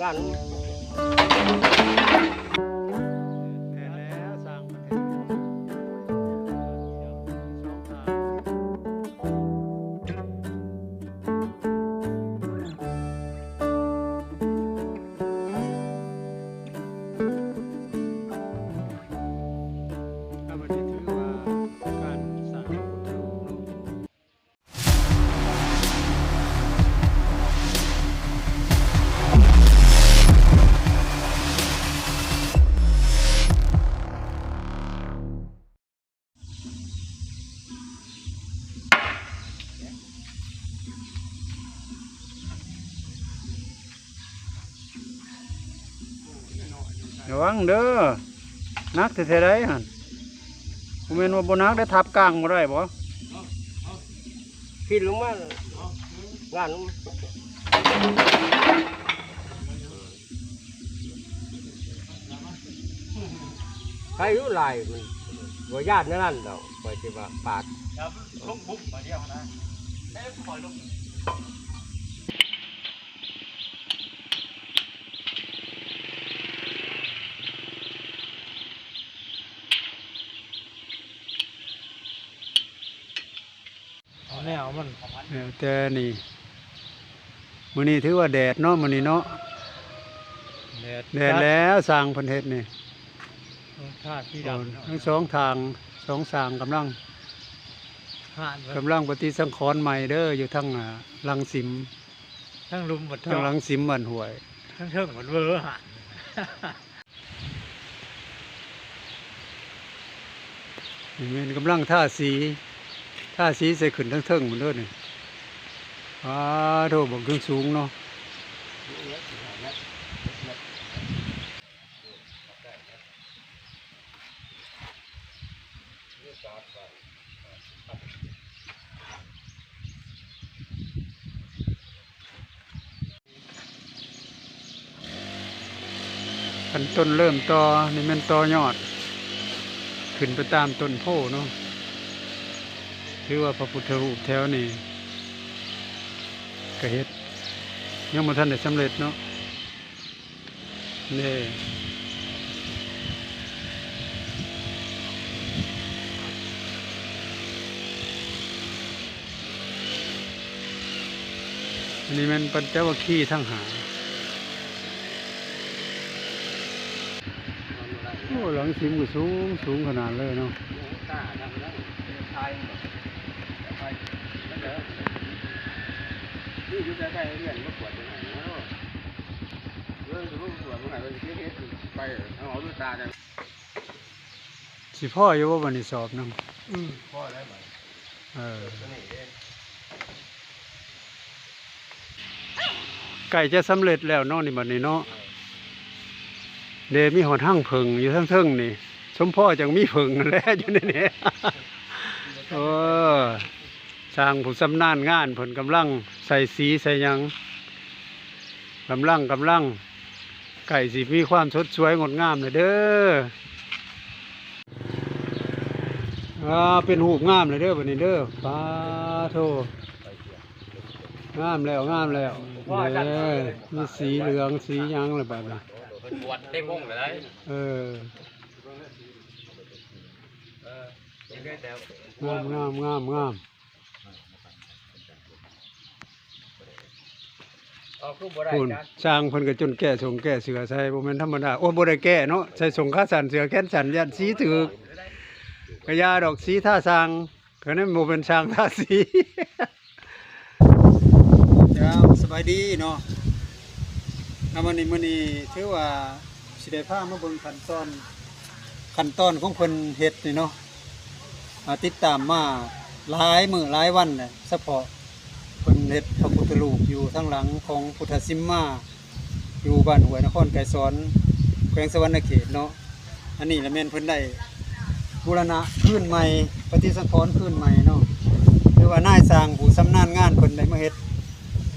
งาน เด้อนักแท้ๆได้หั่นผมเห็นว่าบนักได้ทับกลางบ่ได้บ่ขึ้นลงมางานลงใครรู้ลายมันบ่ญาตินั่นดอกไปที่ว่าปาดลงบุกมาเดียวนะได้คอยลง เอาแนวมันแต่นี่มื้อนี้ถือว่าแดดเนาะมื้อนี้เนาะแดดแดดแล้วสร้างเพิ่นเฮ็ดนี่ชาติที่ดำทั้งสองทางสองสร้างกำลังห่านกำลังปฏิสังขรณ์ใหม่เด้ออยู่ทั้งอ่าลังสิมทั้งลุมหมดทั้งลังสิมบ้านห้วย ทั้งเทิงหมดเวอร์ห่านนี่แมันกำลังท่าสี ท่าสีใส่ขึ้นทั้งเทิงหมดเลยนี่อ้าโถบักเครื่องสูงเนาะขันต้นเริ่มตอนี่มันตอยอด ขึ้นไปตามต้นโพเนาะ ถือว่าพระพุทธรูปแถวนี้ก็เฮ็ดยังมาทันได้สำเร็จเนาะนี่อันนี้มันปัญจวัคคีย์ทั้งหาโอ้หลังสิมก็สูงสูงขนาดเลยเนาะ นี่อยู่ใกล้ๆเรียนก็ปวดจังไงเนาะเรื่องรู้ปวดเมื่อไหร่มันเฮ็ดไปเอาเอาด้วยตาจังสิพ่ออยู่ว่าวันนี้สอบนำอืมพ่อได้ไหมเออตัวนี้เด้ไก่จะสำเร็จแล้วเนาะนี่บัดนี้เนาะเดมีหอทั้งเพิงอยู่ทั้งเทิงนี่ สมพ่อจังมีเพิงนั่นแหล้วอยู่ในนี้โอ้ สร้างผู้สำนานงานผลกำลังใส่สีใส่ยังกำลังกำลัง ไก่สิมีความสดสวยงดงามเลยเด้ออ่าเป็นหูปงามเลยเด้อบัดนี้เด้อปาโทงามแล้วงามแล้วเด้อมีสีเหลืองสียังอะไรแบบนี้เป็นปวงงเลยได้เออยังได้แต่งามงามงามงาม เอาคู่บ่ได้คุณจ้ะสร้างเพิ่นก็จนแก่สงแก่เสือใส่บ่แม่นธรรมดาโอ้บ่ได้แก่เนาะใส่สงขาสันเสือแขนสันยันสีถือกกระยาดอกสีท่าสร้างก็นั้นบ่เป็นสร้างท่าสีเจ้าสบายดีเนาะนำวันนี้มื้อนี้ถือว่าสิได้พามาเบิ่งขั้นตอนขั้นตอนของเพิ่นเฮ็ดนี่เนาะอ่าติดตามมาหลายมื้อหลายวันเลยเฉพาะเพิ่นเฮ็ดพระ พุทธรูปอยู่ทางหลังของพุทธสิมมาอยู่บ้านหวยนครไกรสอนแขวงสวรรณเขตเนาะอันนี้ละแม่นเพิ่นได้บูรณะขึ้นใหม่ปฏิสังขรณ์ขึ้นใหม่เนาะคือว่านายสร้างผู้ชำนาญงานเพิ่นได้มาเฮ็ด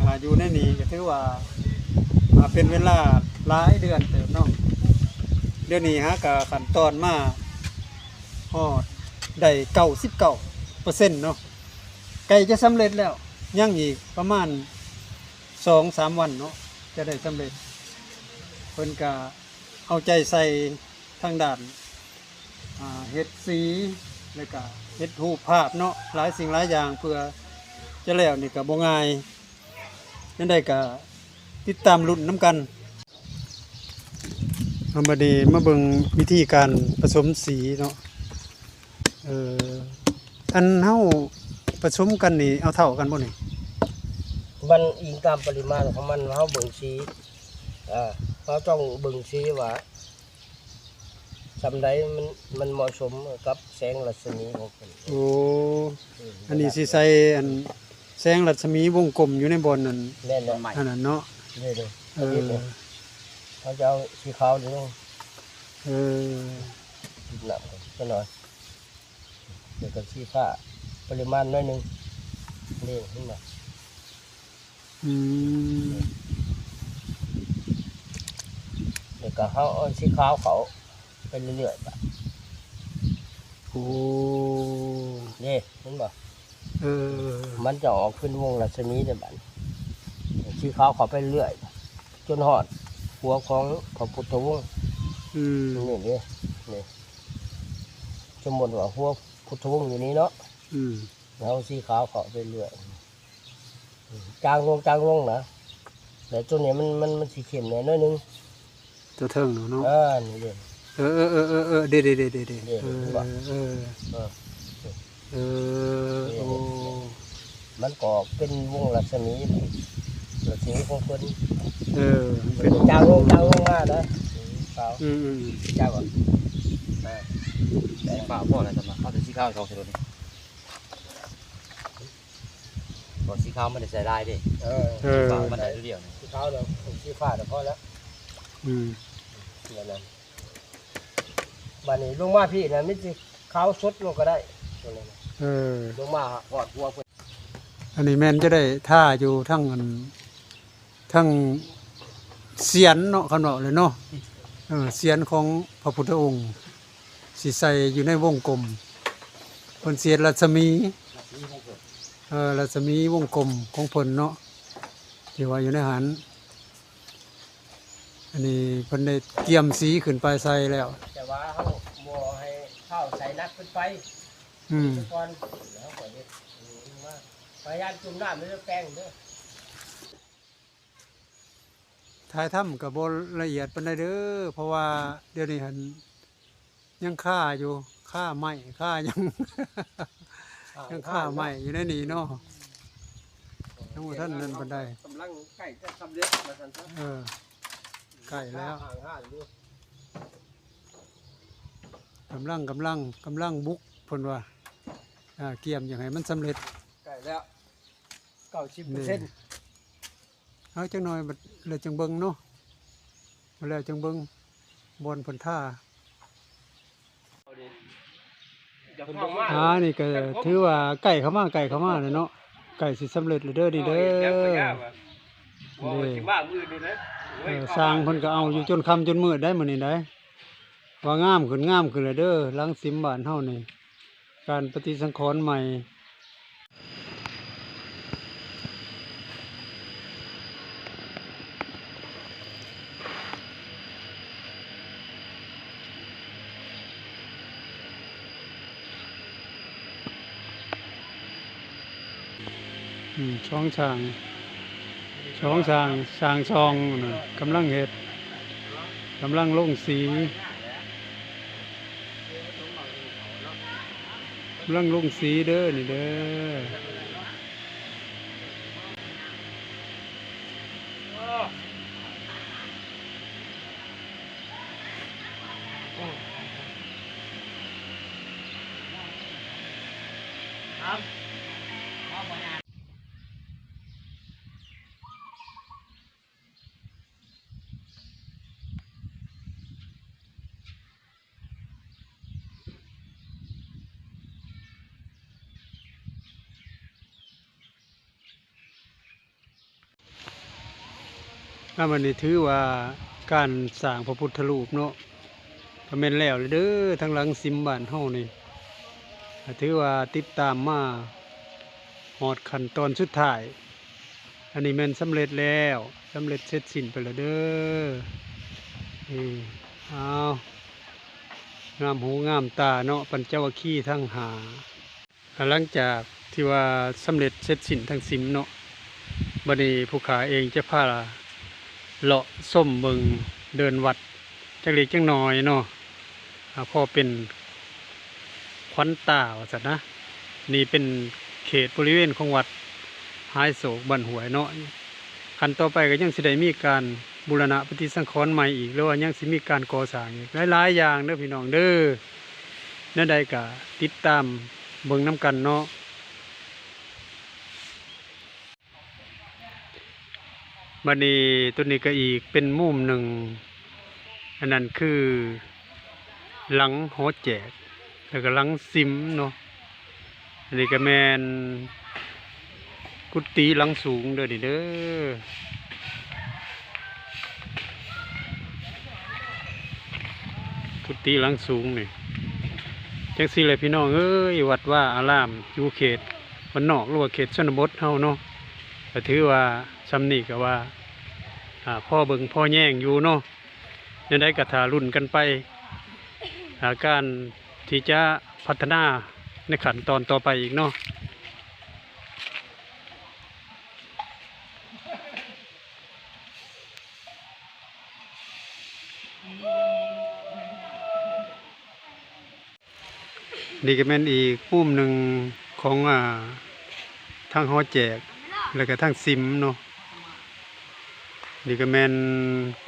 อ่าอยู่ในนี้ก็ถือว่าอ่าเป็นเวลาหลายเดือนเติบเนาะเดี๋ยวนี้ฮะกับขั้นตอนมาฮอดได้เก้าสิบเก้าเปอร์เซ็นต์เนาะไก่จะสำเร็จแล้ว ยังอีกประมาณสองสามวันเนาะจะได้สำเร็จเพิ่นก็เอาใจใส่ทางด้านอ่าเฮ็ดสีแล้วก็เฮ็ดรูปภาพเนาะหลายสิ่งหลายอย่างเพื่อจะแล้วนี่ก็บ่ง่ายนั่นได้ก็ติดตามรุ่นน้ำกันเอามาดีมาเบิ่งวิธีการผสมสีเนาะเอออันเฮา ผสมกันนี่เอาเท่ากันบ่นี่มันอิงตามปริมาณของมันเขาเบิ่งสีอ่าเขาต้องเบิ่งสีว่าสำใดมันมันเหมาะสมกับแสงรัศมีของมันโอ้อันนี้สิใส่อันแสงรัศมีวงกลมอยู่ในบอนนั่นแน่นอนอันนั้นเนาะนี่เลยเออเขาจะเอาสีขาวนี่ลงเออติดหนักก็หน่อยเดี๋ยวกับสีฟ้า ปริมาณน้อยหนึงนี่ขึ้นมาอืมเดี๋ยวก็เขาเอาสีขาวเขาไปเรื่อยๆไปโอ้นี่เห็นบ่เออมันจะออกขึ้นวงรัศมีเดี๋ยวบัดสีขาวเขาไปเรื่อย จนหอดหัวของพระพุทธวงศ์อืมนี่นี่นี่สมมติว่าหัวพุทธวงศ์อยู่นี้เนาะ อืมแล้วสีขาวเขาไปเรื่อยจางลงจางลงนะแต่ตัวนี้มันมันมันสีเข้มหน่อยน้อยหนึงตัวเทิงเนาะเนาะเออนี่เด้เออเออเออเออเออเด็ดเด็ดเด็ดเด็ดเด็ดเด็ดเออเห็นปะเออเออเออโอ้มันก็เป็นวงรัศมีรัศมีของคนเออเป็เป็นนจางลงจางลงมานะสีขาวอืมอืมจางก่อนสีฟ้าพ่ออะไรจำนะเขาจะสีขาวชองเสร็จแล้ว นี่บอสีขาวมันได้ใส่ลายดิเออเออฟ้ามันได้เดียวนี่สีขาวเดี๋ยวสีฟ้าเดี๋ยวพอแล้วอืมเดี๋ยวนั้นบันนี้ลงมาพี่นะมิจิขาวสดลงก็ได้ตัวนี้นะเออ ลงมาหอดหัวเพิ่นอันนี้แม่นจะได้ท่าอยู่ทั้งอันทั้งเสียนเนาะเขาเนาะเลยเนาะเออเสียนของพระพุทธองค์สิใส่อยู่ในวงกลมเพิ่นเสียนรัศมี เออรัศมีวงกลมของเพิ่นเนาะที่ว่าอยู่ในหันอันนี้เพิ่นได้เตรียมสีขึ้นไปใส่แล้ว แต่ว่าเขาบ่ให้เข้าใส่นักขึ้นไปอืมก่อนแล้วก่อนนี้ว่าพยายามจุ่มน้ำไม่ต้องแป้งเด้อท้ายถ้ำกับบละเอียดปานใดเด้อเพราะว่าเดี๋ยวนี้หันยังฆ่าอยู่ฆ่าไหมฆ่ายัง ยังฆ่าไหมอยู่ในนี้เนาะทั้งหมดท่านนั้นบันไดกำลังใกล้จะสำเร็จมาสันซะเออใกล้แล้วห่างห้างอยู่กำลังกำลังกำลังบุกเพนว่าอ่าเกี่ยมอย่างไรมันสำเร็จใกล้แล้วเก้าสิบเปอร์เซ็นต์เอาจังหน่อยบัดเลยจังเบิงเนาะมาแล้วจังเบิงบนผลท่า อย่าเข้ามาอ่านี่ก็ถือว่าไก่เข้ามาไก่เข้ามาเลยเนาะไก่สิสำเร็จเลยเด้อนี่เด้อบ่สิมามือนี่นะเออสร้างเพิ่นก็เอาอยู่จนค่ำจนมืดได้มื้อนี้ได้ว่างามขึ้นงามขึ้นเลยเด้อหลังสิมบ้านเฮานี่การปฏิสังขรณ์ใหม่ ช่องช่างช่องสร้างสร้างช่องนะกำลังเห็ดกำลังลงสีกำลังลงสีเด้อนี่เด้อครับ ถ้ามันนี่ถือว่าการสร้างพระพุทธรูปเนาะก็แม่นแล้วเลยเด้อทางหลังสิมบ้านเฮานี่ถือว่าติดตามมาหอดขั้นตอนสุดท้าย อันนี้แม่นสำเร็จแล้วสำเร็จเสร็จสิ้นไปแล้วเด้อนี่เอางามหูงามตาเนาะปัญจวัคคีย์ทั้งหาหลังจากที่ว่าสำเร็จเสร็จสิ้นทั้งสิมเนาะบัดนี้ผู้ขาเองจะพา เลาะส้มเบิงเดินวัดจักเล็กจังน้อยเนาะพอเป็นควันตาวสัตว์นะ นี่เป็นเขตบริเวณของวัดหายโศกบันหวยเนาะขั้นต่อไปก็ยังสิได้มีการบูรณะปฏิสังขรณ์ใหม่อีกหรือว่ายังสิมีการก่อสร้างอีกหลายๆอย่างเด้อพี่น้องเด้อนั่นใดก็ติดตามเบิ่งน้ำกันเนาะ บัดนี้ตัวนี้ก็อีกเป็นมุมหนึ่ง อันนั้นคือหลังหอแจก แล้วก็หลังซิมเนาะอันนี้ก็แมนกุฏิหลังสูงเด้อนี่เด้อกุฏิหลังสูงนี่จังสี่เลยพี่น้องเอ้ยวัดว่าอารามอยู่เขตวันนอกหรือว่าเขตชนบทเฮาเนาะก็ถือว่าซำนี่ก็ว่า พ่อเบิงพ่อแย่งอยู่เนาะยังได้กระถารุ่นกันไปาการที่จะพัฒนาในขั้นตอนต่อไปอีกเนาะนี่ก็เป็นอีกปุ่มหนึ่งของอ่าทางหอแจก แล้วก็ทางซิมเนาะ นี่ก็แมน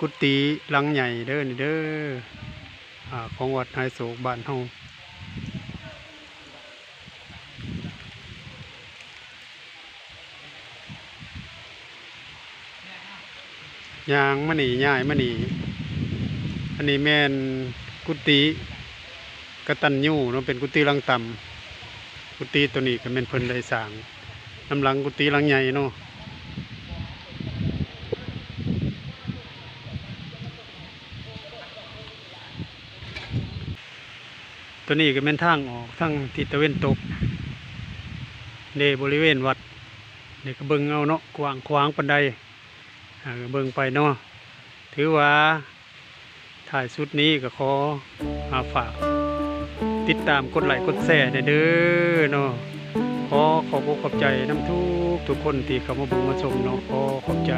กุฏิหลังใหญ่เด้อนี่เด้ออของวัดไฮโศกบ้านเฮายางมะนี่ย่ายมะนี่อันนี้แม่นกุฏิกระตัญญูเนาะเป็นกุฏิลังต่ำกุฏิตัวนี้ก็เป็นเพิ่นได้สร้างน้ำหลังกุฏิลังใหญ่เนาะ ตัวนี้ก็เป็นทางออกทางทิศตะเวนตกในบริเวณวัดนี่ก็เบิ่งเอาเนาะกว้างขวางปันใดเบิ่งไปเนาะถือว่าถ่ายสุดนี้ก็ขออาฝาก ติดตามกดไลค์กดแชร์เด้อเนาะขอขอบอกขอบใจน้ำทุกทุกคนที่เข้ามาบุมาชมเนาะขอขอบใจ